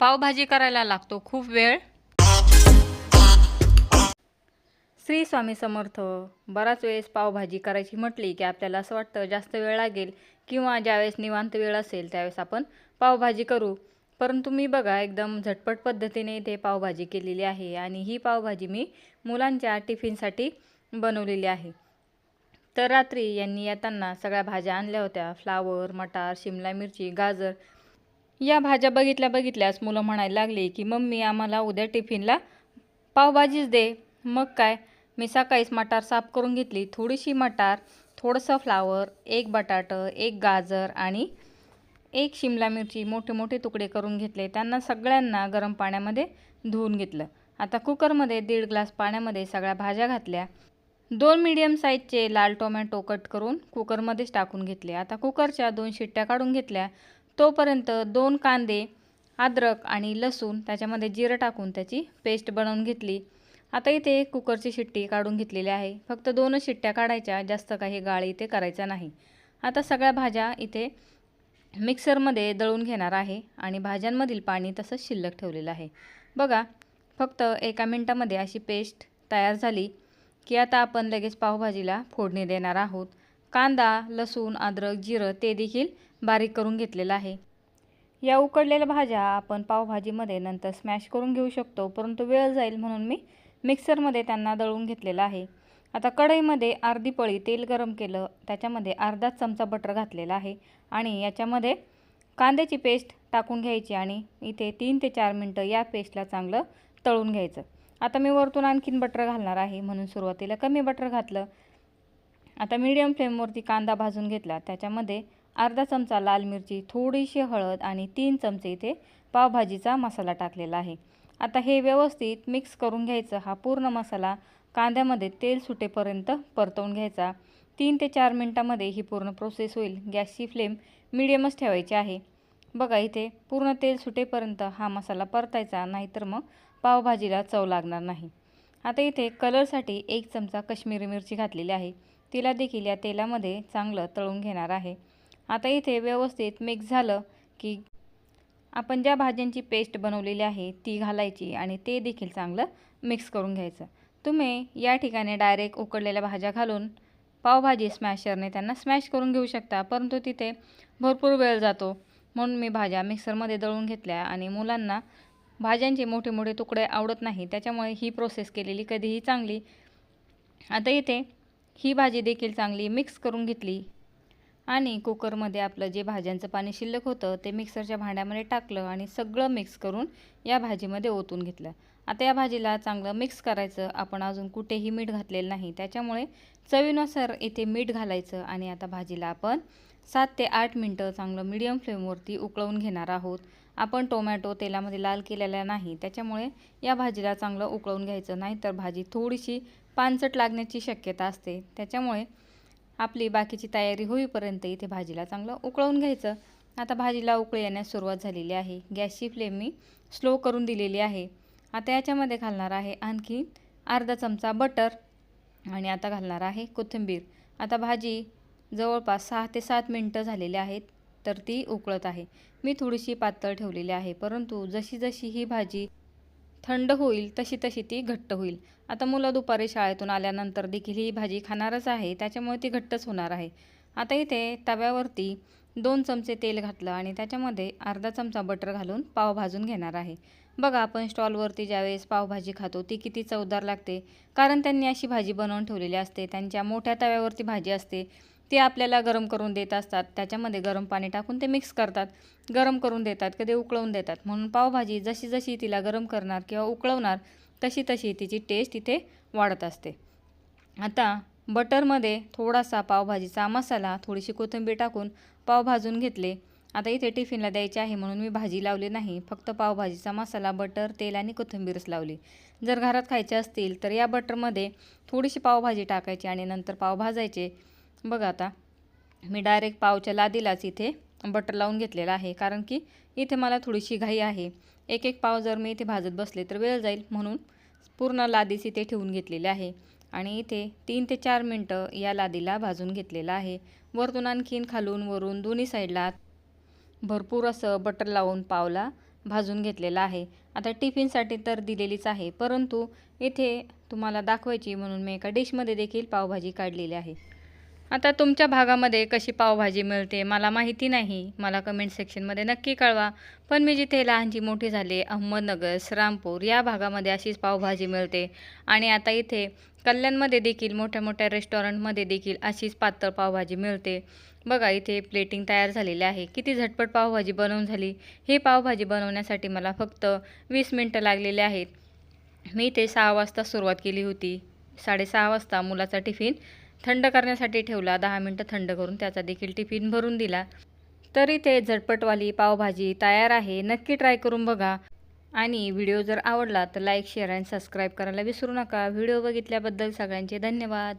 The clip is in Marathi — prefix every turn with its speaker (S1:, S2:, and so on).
S1: पावभाजी करायला लागतो. खूप वेळ. श्री स्वामी समर्थ बराच वेळेस पावभाजी करायची म्हटली की आपल्याला असं वाटतं जास्त वेळ लागेल किंवा ज्यावेळेस निवांत वेळ असेल त्यावेळेस आपण पावभाजी करू. परंतु मी बघा एकदम झटपट पद्धतीने इथे पावभाजी केलेली आहे आणि ही पावभाजी मी मुलांच्या टिफिनसाठी बनवलेली आहे. तर रात्री यांनी येताना सगळ्या भाज्या आणल्या होत्या. फ्लावर मटार शिमला मिरची गाजर या भाज्या बघितल्या बघितल्यास मुलं म्हणायला लागली की मम्मी आम्हाला उद्या टिफिनला पावभाजीच दे. मग काय? मी सकाळीच मटार साफ करून घेतली. थोडीशी मटार थोडंसं फ्लावर एक बटाटं एक गाजर आणि एक शिमला मिरची मोठे मोठे तुकडे करून घेतले. त्यांना सगळ्यांना गरम पाण्यामध्ये धुवून घेतलं. आता कुकरमध्ये दीड ग्लास पाण्यामध्ये सगळ्या भाज्या घातल्या. दोन मीडियम साईजचे लाल टोमॅटो कट करून कुकरमध्येच टाकून घेतले. आता कुकरच्या दोन शिट्ट्या काढून घेतल्या. तोपर्यंत दोन कांदे अद्रक आणि लसूण त्याच्यामध्ये जिरं टाकून त्याची पेस्ट बनवून घेतली. आता इथे कुकरची शिट्टी काढून घेतलेली आहे. फक्त दोनच शिट्ट्या काढायच्या जास्त काही गाळ इथे करायचा नाही. आता सगळ्या भाज्या इथे मिक्सरमध्ये दळून घेणार आहे आणि भाज्यांमधील पाणी तसंच शिल्लक ठेवलेलं आहे. बघा फक्त एका मिनटामध्ये अशी पेस्ट तयार झाली की आता आपण लगेच पावभाजीला फोडणी देणार आहोत. कांदा लसूण अद्रक जिरं ते देखील बारीक करून घेतलेलं आहे. या उकडलेल्या भाज्या आपण पावभाजीमध्ये नंतर स्मॅश करून घेऊ शकतो परंतु वेळ जाईल म्हणून मी मिक्सरमध्ये त्यांना दळून घेतलेलं आहे. आता कढईमध्ये अर्धी पळी तेल गरम केलं त्याच्यामध्ये अर्धाच चमचा बटर घातलेला आहे आणि याच्यामध्ये कांद्याची पेस्ट टाकून घ्यायची आणि इथे तीन ते चार मिनटं या पेस्टला चांगलं तळून घ्यायचं. आता मी वरतून आणखीन बटर घालणार आहे म्हणून सुरुवातीला कमी बटर घातलं. आता मीडियम फ्लेमवरती कांदा भाजून घेतला त्याच्यामध्ये अर्धा चमचा लाल मिरची थोडीशी हळद आणि तीन चमचे इथे पावभाजीचा मसाला टाकलेला आहे. आता हे व्यवस्थित मिक्स करून घ्यायचं. हा पूर्ण मसाला कांद्यामध्ये तेल सुटेपर्यंत परतवून घ्यायचा. तीन ते चार मिनटामध्ये ही पूर्ण प्रोसेस होईल. गॅसची फ्लेम मिडियमच ठेवायची आहे. बघा इथे पूर्ण तेल सुटेपर्यंत हा मसाला परतायचा नाहीतर मग पावभाजीला चव लागणार नाही. आता इथे कलरसाठी एक चमचा कश्मीरी मिरची घातलेली आहे. तिला देखील या तेलामध्ये चांगलं तळून घेणार आहे. आता इथे व्यवस्थित मिक्स झालं की आपण ज्या भाज्यांची पेस्ट बनवलेली आहे ती घालायची आणि ते देखील चांगलं मिक्स करून घ्यायचं. तुम्ही या ठिकाणी डायरेक्ट उकडलेल्या भाज्या घालून पावभाजी स्मॅशरने त्यांना स्मॅश करून घेऊ शकता परंतु तिथे भरपूर वेळ जातो. म्हणून मी भाज्या मिक्सरमध्ये दळून घेतल्या आणि मुलांना भाज्यांचे मोठे मोठे तुकडे आवडत नाही त्याच्यामुळे ही प्रोसेस केलेली कधीही चांगली. आता इथे ही भाजी देखील चांगली मिक्स करून घेतली. आणि कुकरमध्ये आपलं जे भाज्यांचं पाणी शिल्लक होतं ते मिक्सरच्या भांड्यामध्ये टाकलं आणि सगळं मिक्स करून या भाजीमध्ये ओतून घेतलं. आता या भाजीला चांगलं मिक्स करायचं. आपण अजून कुठेही मीठ घातलेलं नाही. त्याच्यामुळे चवीनुसार इथे मीठ घालायचं आणि आता भाजीला आपण सात ते आठ मिनटं चांगलं मीडियम फ्लेमवरती उकळवून घेणार आहोत. आपण टोमॅटो तेलामध्ये लाल केलेला नाही. त्याच्यामुळे या भाजीला चांगलं उकळवून घ्यायचं. नाही तर भाजी थोडीशी पानसट लागण्याची शक्यता असते. त्याच्यामुळे आपली बाकीची तयारी होईपर्यंत इथे भाजीला चांगलं उकळवून घ्यायचं. आता भाजीला उकळ येण्यास सुरुवात झालेली आहे. गॅसची फ्लेम मी स्लो करून दिलेली आहे. आता याच्यामध्ये घालणार आहे आणखी अर्धा चमचा बटर आणि आता घालणार आहे कोथिंबीर. आता भाजी जवळपास सहा ते सात मिनटं झालेली आहेत तर ती उकळत आहे. मी थोडीशी पातळ ठेवलेली आहे परंतु जशी जशी ही भाजी थंड होईल तशी तशी ती घट्ट होईल. आता मुलं दुपारी शाळेतून आल्यानंतर देखील ही भाजी खाणारच आहे त्याच्यामुळे ती घट्टच होणार आहे. आता इथे तव्यावरती दोन चमचे तेल घातलं आणि त्याच्यामध्ये अर्धा चमचा बटर घालून पाव भाजून घेणार आहे. बघा आपण स्टॉलवरती ज्यावेळेस पावभाजी खातो ती किती चवदार लागते. कारण त्यांनी अशी भाजी बनवून ठेवलेली असते त्यांच्या मोठ्या तव्यावरती भाजी असते. ते आपल्याला गरम करून देत असतात. त्याच्यामध्ये गरम पाणी टाकून ते मिक्स करतात. गरम करून देतात कधी उकळवून देतात. म्हणून पावभाजी जशी जशी तिला गरम करणार किंवा उकळवणार तशी तशी तिची टेस्ट इथे वाढत असते. आता बटरमध्ये थोडासा पावभाजीचा मसाला थोडीशी कोथिंबीर टाकून पाव भाजून घेतले. आता इथे टिफिनला द्यायचे आहे म्हणून मी भाजी लावली नाही फक्त पावभाजीचा मसाला बटर तेल आणि कोथिंबीरच लावली. जर घरात खायचे असतील तर या बटरमध्ये थोडीशी पावभाजी टाकायची आणि नंतर पाव भाजायचे. बघा आता. मी डायरेक्ट पावच्या लादीलाच इथे बटर लावून घेतलेला आहे. कारण की इथे मला थोडीशी घाई आहे. एक एक पाव जर मी इथे भाजत बसले तर वेळ जाईल म्हणून पूर्ण लादीच इथे ठेवून घेतलेली आहे. आणि इथे तीन ते चार मिनटं या लादीला भाजून घेतलेलं आहे. वरतून आणखीन खालून वरून दोन्ही साईडला भरपूर असं बटर लावून पावला भाजून घेतलेला आहे. आता टिफिनसाठी तर दिलेलीच आहे. परंतु इथे तुम्हाला दाखवायची म्हणून मी एका डिशमध्ये देखील पावभाजी काढलेली आहे. आता तुमच्या भागामध्ये कशी पावभाजी मिळते? मला माहिती नाही. मला कमेंट सेक्शनमध्ये नक्की कळवा. पण मी जिथे लहानची मोठी झाले अहमदनगर श्रामपूर या भागामध्ये अशीच पावभाजी मिळते. आणि आता इथे कल्याणमध्ये देखील मोठ्या मोठ्या रेस्टॉरंटमध्ये देखील अशीच पातळ पावभाजी मिळते. बघा इथे प्लेटिंग तयार झालेली आहे. किती झटपट पावभाजी बनवून झाली. ही पावभाजी बनवण्यासाठी मला फक्त वीस मिनटं लागलेली आहेत. मी इथे सहा वाजता सुरुवात केली होती. साडेसहा वाजता मुलाचा टिफिन थंड करण्यासाठी ठेवला. दहा मिनटं थंड करून त्याचा देखील टिफिन भरून दिला. तरी ते झटपटवाली पावभाजी तयार आहे. नक्की ट्राय करून बघा. आणि व्हिडिओ जर आवडला तर लाईक शेअर आणि सबस्क्राईब करायला विसरू नका. व्हिडिओ बघितल्याबद्दल सगळ्यांचे धन्यवाद.